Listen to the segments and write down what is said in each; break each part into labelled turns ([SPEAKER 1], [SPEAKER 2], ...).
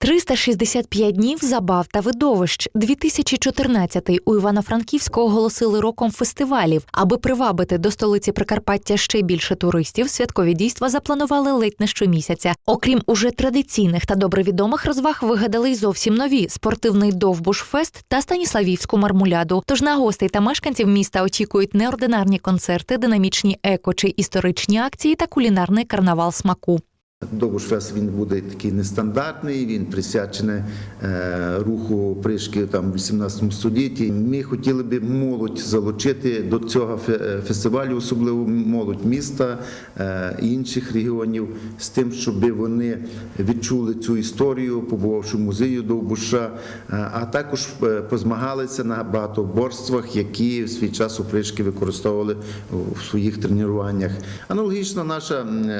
[SPEAKER 1] 365 днів забав та видовищ. 2014 у Івано-Франківську оголосили роком фестивалів. Аби привабити до столиці Прикарпаття ще більше туристів, святкові дійства запланували ледь не щомісяця. Окрім уже традиційних та добре відомих розваг, вигадали й зовсім нові спортивний Довбуш-фест та Станіславівську мармуляду. Тож на гостей та мешканців міста очікують неординарні концерти, динамічні еко чи історичні акції та кулінарний карнавал смаку.
[SPEAKER 2] Довбуш-фест він буде такий нестандартний, він присвячений е, руху пришки там в 18 столітті. Ми хотіли би молодь залучити до цього фестивалю, особливо молодь міста е, інших регіонів, з тим, щоб вони відчули цю історію, побувавши в музеї Довбуша, е, а також е, позмагалися на багатоборствах, які в свій час у пришки використовували в своїх тренуваннях. Аналогічно наша м,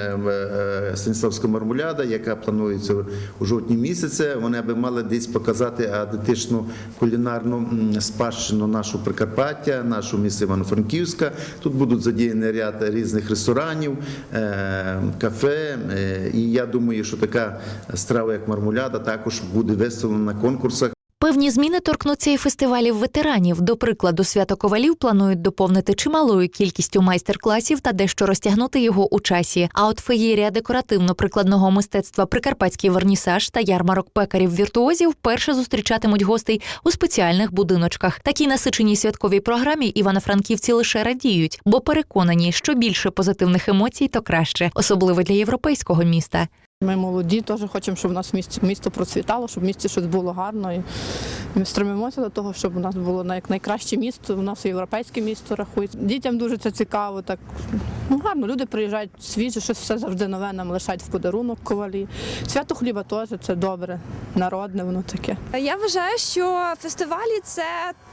[SPEAKER 2] е, мармуляда, яка планується у жовтні місяці, вони би мали десь показати адетичну кулінарну спадщину нашу Прикарпаття, нашу місто Івано-Франківська. Тут будуть задіяні ряд різних ресторанів, е, кафе. е, І я думаю, що така страва, як мармуляда, також буде виставлена на конкурсах.
[SPEAKER 1] Певні зміни торкнуться і фестивалів ветеранів. До прикладу, свято ковалів планують доповнити чималою кількістю майстер-класів та дещо розтягнути його у часі. А от феєрія декоративно-прикладного мистецтва Прикарпатський вернісаж та ярмарок пекарів віртуозів вперше зустрічатимуть гостей у спеціальних будиночках. Такій насиченій святковій програмі івано-франківці лише радіють, бо переконані, що більше позитивних емоцій, то краще, особливо для європейського міста.
[SPEAKER 3] Ми молоді, теж хочемо, щоб у нас місто, процвітало, щоб в місті щось було гарно. Ми стремимося до того, щоб у нас було най- найкраще місто. У нас європейське місто рахується. Дітям дуже це цікаво. Так ну, гарно. Люди приїжджають свіже, щось все завжди нове нам лишають в подарунок ковалі. Свято хліба теж це добре, народне, воно таке.
[SPEAKER 4] Я вважаю, що фестивалі це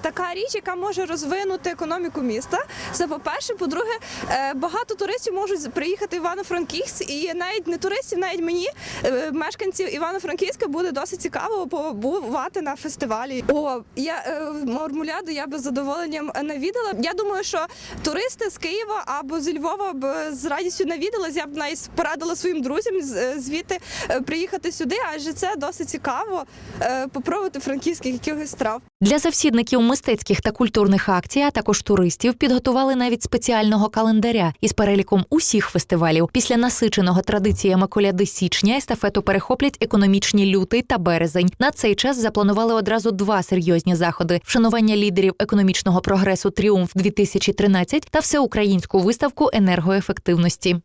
[SPEAKER 4] така річ, яка може розвинути економіку міста. Це по-перше. По-друге, е, багато туристів можуть приїхати в Івано-Франківськ, і навіть не туристів, навіть мені, е, мешканців Івано-Франківська, буде досить цікаво побувати на фестивалі. О, я е, мармуляду я би з задоволенням навідала. Я думаю, що туристи з Києва або зі Львова б з радістю навідалась. Я б навіть порадила своїм друзям звідти е, приїхати сюди, адже це досить цікаво е, попробувати франківських якихось страв.
[SPEAKER 1] Для завсідників мистецьких та культурних акцій, а також туристів, підготували навіть спеціального календаря із переліком усіх фестивалів. Після насиченого традиціями коляди січня естафету перехоплять економічні лютий та березень. На цей час запланували одразу два серйозні заходи: вшанування лідерів економічного прогресу Тріумф 2013 та всеукраїнську виставку енергоефективності.